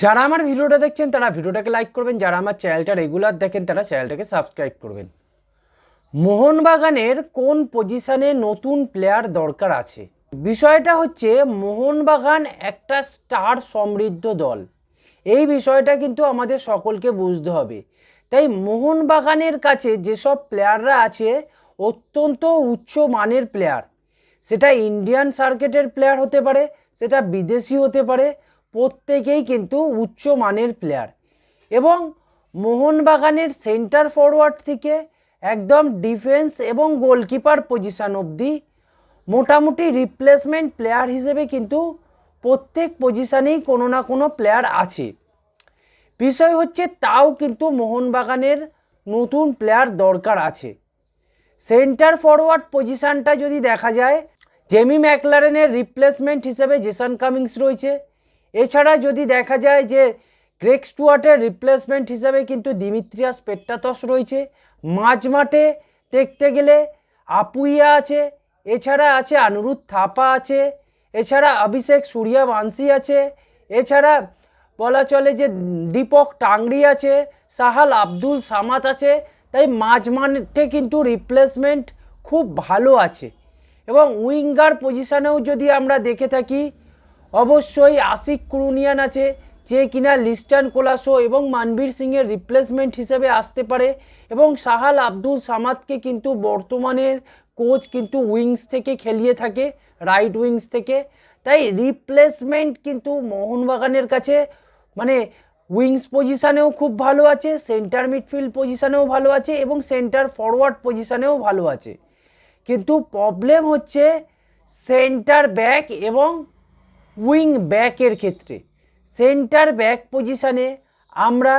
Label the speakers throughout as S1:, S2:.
S1: যারা আমার ভিডিওটা দেখছেন, তারা ভিডিওটাকে লাইক করবেন। যারা আমার চ্যানেলটা রেগুলার দেখেন, তারা চ্যানেলটাকে সাবস্ক্রাইব করবেন। মোহনবাগানের কোন পজিশনে নতুন প্লেয়ার দরকার আছে? বিষয়টা হচ্ছে, মোহনবাগান একটা স্টার সমৃদ্ধ দল। এই বিষয়টা কিন্তু আমাদের সকলকে বুঝতে হবে। তাই মোহনবাগানের কাছে যেসব প্লেয়াররা আছে, অত্যন্ত উচ্চ মানের প্লেয়ার সেটা ইন্ডিয়ান সার্কিটের প্লেয়ার হতে পারে, সেটা বিদেশি হতে পারে প্রত্যেকেই কিন্তু উচ্চ মানের প্লেয়ার এবং মোহনবাগানের সেন্টার ফরওয়ার্ড থেকে একদম ডিফেন্স এবং গোলকিপার পজিশান অবধি মোটামুটি রিপ্লেসমেন্ট প্লেয়ার হিসেবে কিন্তু প্রত্যেক পজিশানেই কোনো না কোনো প্লেয়ার আছে। বিষয় হচ্ছে তাও কিন্তু মোহনবাগানের নতুন প্লেয়ার দরকার আছে। সেন্টার ফরওয়ার্ড পজিশানটা যদি দেখা যায় জেমি ম্যাকলারেনের রিপ্লেসমেন্ট হিসেবে জেসন কামিংস রয়েছে। এছাড়া যদি দেখা যায় যে গ্রেক স্টুয়ার্টের রিপ্লেসমেন্ট হিসাবে কিন্তু দিমিত্রিয়াস পেট্টাতস রয়েছে, মাঝ মাঠে দেখতে গেলে আপুইয়া আছে, এছাড়া আছে আনুরুদ্ধ থাপা আছে, এছাড়া অভিষেক সূর্যবংশী আছে, এছাড়া বলা চলে যে দীপক টাংরি আছে, সাহাল আব্দুল সামাত আছে, তাই মাঝ মাঠে কিন্তু রিপ্লেসমেন্ট খুব ভালো আছে। এবং উইঙ্গার পজিশনেও যদি আমরা দেখে থাকি অবশ্যই আশিক কুরুনিয়ান আছে, যে কিনা লিস্টান কোলাসো এবং মানবীর সিংয়ের রিপ্লেসমেন্ট হিসেবে আসতে পারে এবং সাহাল আব্দুল সামাদকে কিন্তু বর্তমানের কোচ কিন্তু উইংস থেকে খেলিয়ে থাকে রাইট উইংস থেকে। তাই রিপ্লেসমেন্ট কিন্তু মোহনবাগানের কাছে মানে উইংস পজিশানেও খুব ভালো আছে সেন্টার মিডফিল্ড পজিশানেও ভালো আছে এবং সেন্টার ফরওয়ার্ড পজিশানেও ভালো আছে। কিন্তু প্রবলেম হচ্ছে সেন্টার ব্যাক এবং উইং ব্যাকের ক্ষেত্রে। সেন্টার ব্যাক পজিশানে আমরা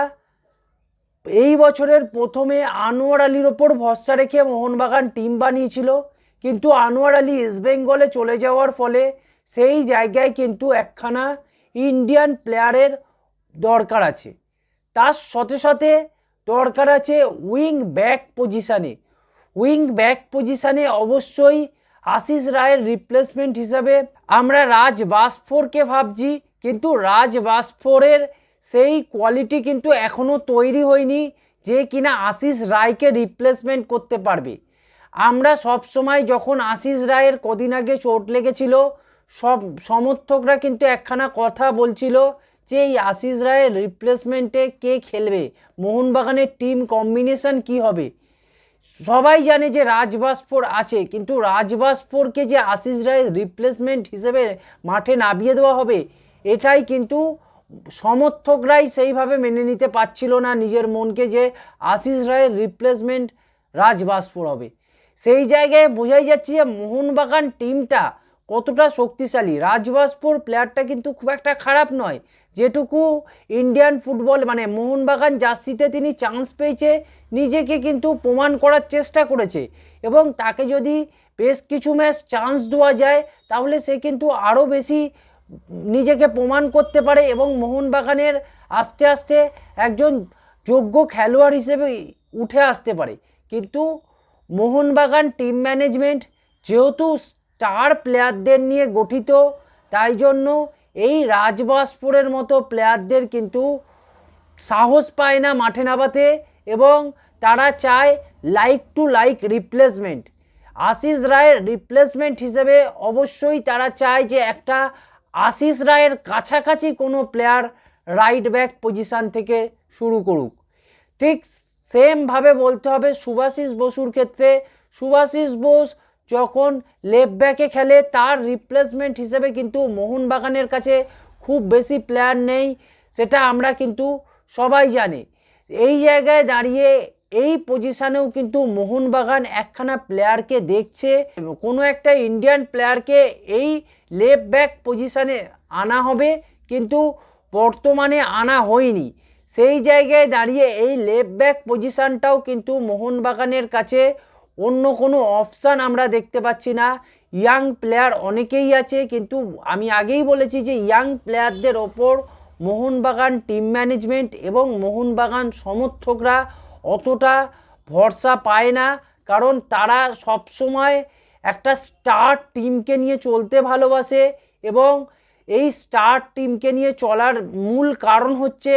S1: এই বছরের প্রথমে আনোয়ার আলীর ওপর ভরসা রেখে মোহনবাগান টিম বানিয়েছিল, কিন্তু আনোয়ার আলী ইস্টবেঙ্গলে চলে যাওয়ার ফলে সেই জায়গায় কিন্তু একখানা ইন্ডিয়ান প্লেয়ারের দরকার আছে। তার সাথে সাথে দরকার আছে উইং ব্যাক পজিশানে। উইং ব্যাক পজিশানে অবশ্যই আশিস রায়ের রিপ্লেসমেন্ট হিসাবে আমরা রাজ বাসফোরকে ভাবছি, কিন্তু রাজ বাসফোরের সেই কোয়ালিটি কিন্তু এখনও তৈরি হয়নি যে কিনা আশিস রায়কে রিপ্লেসমেন্ট করতে পারবে। আমরা সব সময় যখন আশিস রায়ের কদিন আগে চোট লেগেছিল, সব সমর্থকরা কিন্তু একখানা কথা বলছিল যে এই আশিস রায়ের রিপ্লেসমেন্টে কে খেলবে, মোহনবাগানের টিম কম্বিনেশন কি হবে? সবাই জানে যে রাজবাসপুর আছে, কিন্তু রাজবাসপুরকে যে আশিস রায়ের রিপ্লেসমেন্ট হিসেবে মাঠে নামিয়ে দেওয়া হবে, এটাই কিন্তু সমর্থকরাই সেইভাবে মেনে নিতে পারছিল না নিজের মনকে যে আশিস রায়ের রিপ্লেসমেন্ট রাজবাসপুর হবে। সেই জায়গায় বোঝাই যাচ্ছে যে মোহনবাগান টিমটা কতটা শক্তিশালী। রাজবাসপুর প্লেয়ারটা কিন্তু খুব একটা খারাপ নয়। যেটুকু ইন্ডিয়ান ফুটবল মানে মোহনবাগান জার্সিতে তিনি চান্স পেয়েছে নিজেকে কিন্তু প্রমাণ করার চেষ্টা করেছে। এবং তাকে যদি বেশ কিছু ম্যাচ চান্স দেওয়া যায়, তাহলে সে কিন্তু আরও বেশি নিজেকে প্রমাণ করতে পারে এবং মোহনবাগানের আস্তে আস্তে একজন যোগ্য খেলোয়াড় হিসেবে উঠে আসতে পারে। কিন্তু মোহনবাগান টিম ম্যানেজমেন্ট যেহেতু স্টার প্লেয়ারদের নিয়ে গঠিত, তাই জন্য এই রাজবাসপুরের মতো প্লেয়ারদের কিন্তু সাহস পায় না মাঠে নামাতে। এবং তারা চায় like to like replacement Ashish রায়ের রিপ্লেসমেন্ট হিসেবে অবশ্যই তারা চায় যে একটা আশিস রায়ের কাছাকাছি কোনো প্লেয়ার রাইট ব্যাক পজিশান থেকে শুরু করুক। ঠিক সেমভাবে বলতে হবে সুভাষিস বসুর ক্ষেত্রে। সুভাষিস বোস যখন লেফট ব্যাকে খেলে, তার রিপ্লেসমেন্ট হিসেবে কিন্তু মোহনবাগানের কাছে খুব বেশি প্লেয়ার নেই, সেটা আমরা কিন্তু সবাই জানি। এই জায়গায় দাঁড়িয়ে এই পজিশানেও কিন্তু মোহনবাগান একখানা প্লেয়ারকে দেখছে। কোনো একটা ইন্ডিয়ান প্লেয়ারকে এই লেফট ব্যাক পজিশানে আনা হবে, কিন্তু বর্তমানে আনা হয়নি। সেই জায়গায় দাঁড়িয়ে এই লেফট ব্যাক পজিশানটাও কিন্তু মোহনবাগানের কাছে অন্য কোনো অপশান আমরা দেখতে পাচ্ছি না। ইয়াং প্লেয়ার অনেকেই আছে, কিন্তু আমি আগেই বলেছি যে ইয়াং প্লেয়ারদের ওপর মোহনবাগান টিম ম্যানেজমেন্ট এবং মোহনবাগান সমর্থকরা অতটা ভরসা পায় না, কারণ তারা সবসময় একটা স্টার টিমকে নিয়ে চলতে ভালোবাসে এবং এই স্টার টিমকে নিয়ে চলার মূল কারণ হচ্ছে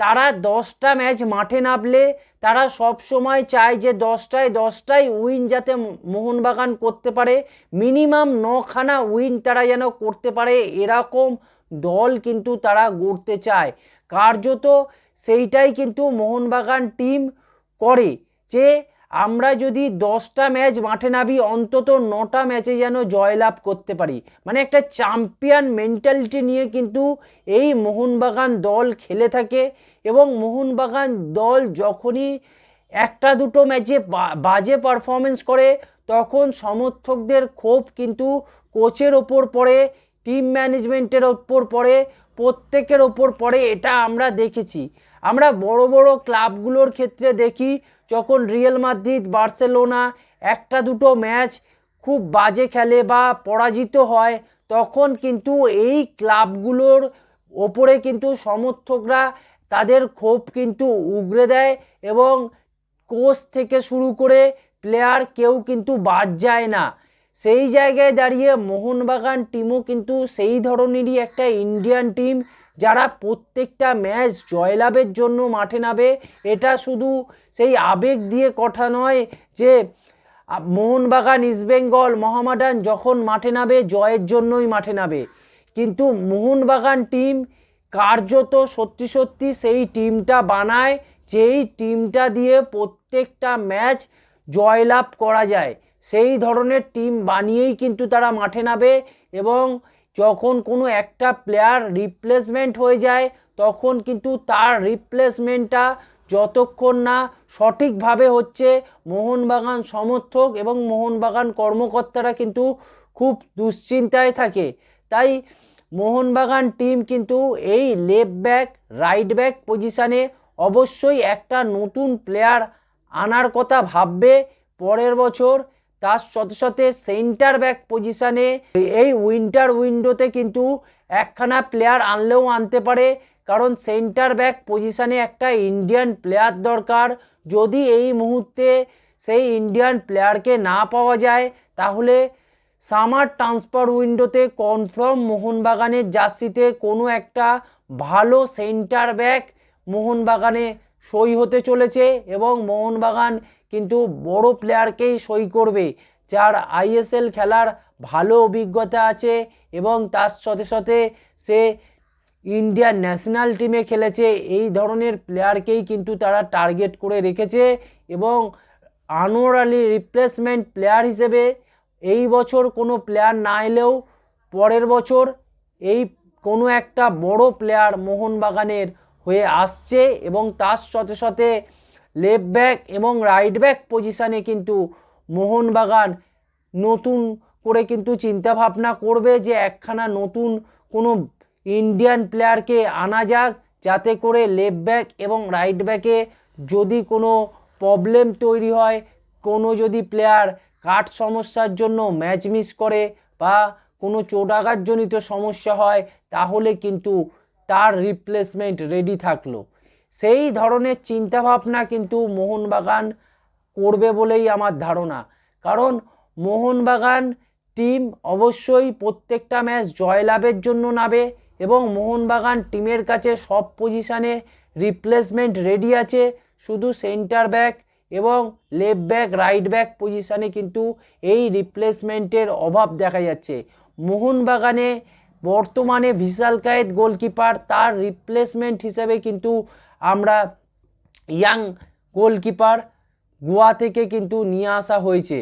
S1: তারা দশটা ম্যাচ মাঠে নামলে তারা সব সময় চায় যে দশটায় দশটায় উইন যাতে মোহনবাগান করতে পারে, মিনিমাম নখানা উইন তারা যেন করতে পারে, এরকম দল কিন্তু তারা গড়তে চায়। কার্যত সেইটাই কিন্তু মোহনবাগান টিম করে যে, আমরা যদি দশটা ম্যাচ মাঠে নামি, অন্তত নটা ম্যাচে যেন জয়লাভ করতে পারি। মানে একটা চ্যাম্পিয়ন মেন্টালিটি নিয়ে কিন্তু এই মোহনবাগান দল খেলে থাকে এবং মোহনবাগান দল যখনই একটা দুটো ম্যাচে বাজে পারফরমেন্স করে, তখন সমর্থকদের ক্ষোভ কিন্তু কোচের ওপর পড়ে টিম ম্যানেজমেন্টের ওপর পড়ে, প্রত্যেকের ওপর পড়ে, এটা আমরা দেখেছি। আমরা বড় বড় ক্লাবগুলোর ক্ষেত্রে দেখি, যখন রিয়েল মাদ্রিদ বার্সেলোনা একটা দুটো ম্যাচ খুব বাজে খেলে বা পরাজিত হয়, তখন কিন্তু এই ক্লাবগুলোর ওপরে কিন্তু সমর্থকরা তাদের ক্ষোভ কিন্তু উগরে দেয় এবং কোচ থেকে শুরু করে প্লেয়ার কেউ কিন্তু বাদ যায় না। সেই জায়গায় দাঁড়িয়ে মোহনবাগান টিমও কিন্তু সেই ধরনেরই একটা ইন্ডিয়ান টিম যারা প্রত্যেকটা ম্যাচ জয়লাভের জন্য মাঠে নামে। এটা শুধু সেই আবেগ দিয়ে কথা নয় যে মোহনবাগান ইস্টবেঙ্গল মহামাডান যখন মাঠে নামে, জয়ের জন্যই মাঠে নামে। কিন্তু মোহনবাগান টিম কার্যত সত্যি সত্যি সেই টিমটা বানায়, যেই টিমটা দিয়ে প্রত্যেকটা ম্যাচ জয়লাভ করা যায়। সেই ধরনের টিম বানিয়েই কিন্তু তারা মাঠে নামে এবং যখন কোনো একটা প্লেয়ার রিপ্লেসমেন্ট হয়ে যায়, তখন কিন্তু তার রিপ্লেসমেন্টটা যতক্ষণ না সঠিকভাবে হচ্ছে মোহনবাগান সমর্থক এবং মোহনবাগান কর্মকর্তারা কিন্তু খুব দুশ্চিন্তায় থাকে। তাই মোহনবাগান টিম কিন্তু এই লেফট ব্যাক রাইট ব্যাক পজিশানে অবশ্যই একটা নতুন প্লেয়ার আনার কথা ভাববে পরের বছর। তার সাথে সাথে সেন্টার ব্যাক পজিশানে এই উইন্টার উইন্ডোতে কিন্তু একখানা প্লেয়ার আনলেও আনতে পারে। কারণ সেন্টার ব্যাক পজিশানে একটা ইন্ডিয়ান প্লেয়ার দরকার। যদি এই মুহূর্তে সেই ইন্ডিয়ান প্লেয়ারকে না পাওয়া যায়, তাহলে সামার ট্রান্সফার উইন্ডোতে কনফার্ম মোহনবাগানের জার্সিতে কোনো একটা ভালো সেন্টার ব্যাক মোহনবাগানে সই হতে চলেছে এবং মোহনবাগান কিন্তু বড় প্লেয়ারকেই সই করবে। যার আইএসএল খেলার ভালো অভিজ্ঞতা আছে এবং তার সাথে সাথে সে ইন্ডিয়ান ন্যাশনাল টিমে খেলেছে, এই ধরনের প্লেয়ারকেই কিন্তু তারা টার্গেট করে রেখেছে এবং আনোয়ার আলী রিপ্লেসমেন্ট প্লেয়ার হিসেবে এই বছর কোনো প্লেয়ার না এলেও পরের বছর এই কোনো একটা বড় প্লেয়ার মোহনবাগানের হয়ে আসছে এবং তার সাথে সাথে লেফট ব্যাক এবং রাইট ব্যাক পজিশানে কিন্তু মোহনবাগান নতুন করে কিন্তু চিন্তা ভাবনা করবে যে একখানা নতুন কোনো ইন্ডিয়ান প্লেয়ারকে আনা যাক, যাতে করে লেফট ব্যাক এবং রাইট ব্যাকে যদি কোনো প্রবলেম তৈরি হয়, কোনো যদি প্লেয়ার কাঠ সমস্যার জন্য ম্যাচ মিস করে বা কোনো চোটাঘাতজনিত সমস্যা হয়, তাহলে কিন্তু তার রিপ্লেসমেন্ট রেডি থাকল। সেই ধরনের চিন্তাভাবনা কিন্তু মোহনবাগান করবে বলেই আমার ধারণা। কারণ মোহনবাগান টিম অবশ্যই প্রত্যেকটা ম্যাচ জয়লাভের জন্য নাবে এবং মোহনবাগান টিমের কাছে সব পজিশানে রিপ্লেসমেন্ট রেডি আছে। শুধু সেন্টার ব্যাক এবং লেফট ব্যাক রাইট ব্যাক পজিশানে কিন্তু এই রিপ্লেসমেন্টের অভাব দেখা যাচ্ছে। মোহনবাগানে বর্তমানে ভিশাল কায়েত গোলকিপার তার রিপ্লেসমেন্ট হিসেবে কিন্তু আমরা ইয়াং গোলকিপার গোয়া থেকে কিন্তু নিয়ে আসা হয়েছে।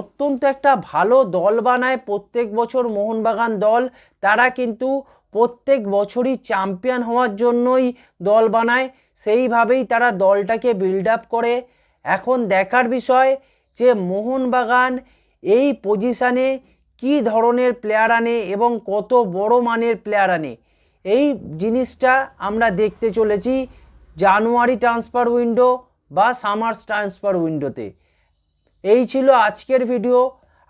S1: অত্যন্ত একটা ভালো দল বানায় প্রত্যেক বছর মোহনবাগান দল। তারা কিন্তু প্রত্যেক বছরই চ্যাম্পিয়ন হওয়ার জন্যই দল বানায়। সেইভাবেই তারা দলটাকে বিল্ড আপ করে। এখন দেখার বিষয় যে মোহনবাগান এই পজিশানে কি ধরনের প্লেয়ার আনে এবং কত বড় মানের প্লেয়ার আনে। এই জিনিসটা আমরা দেখতে চলেছি জানুয়ারি ট্রান্সফার উইন্ডো বা সামার্স ট্রান্সফার উইন্ডোতে এই ছিল আজকের ভিডিও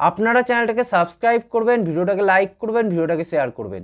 S1: আপনারা চ্যানেলটাকে সাবস্ক্রাইব করবেন ভিডিওটাকে লাইক করবেন ভিডিওটাকে শেয়ার করবেন।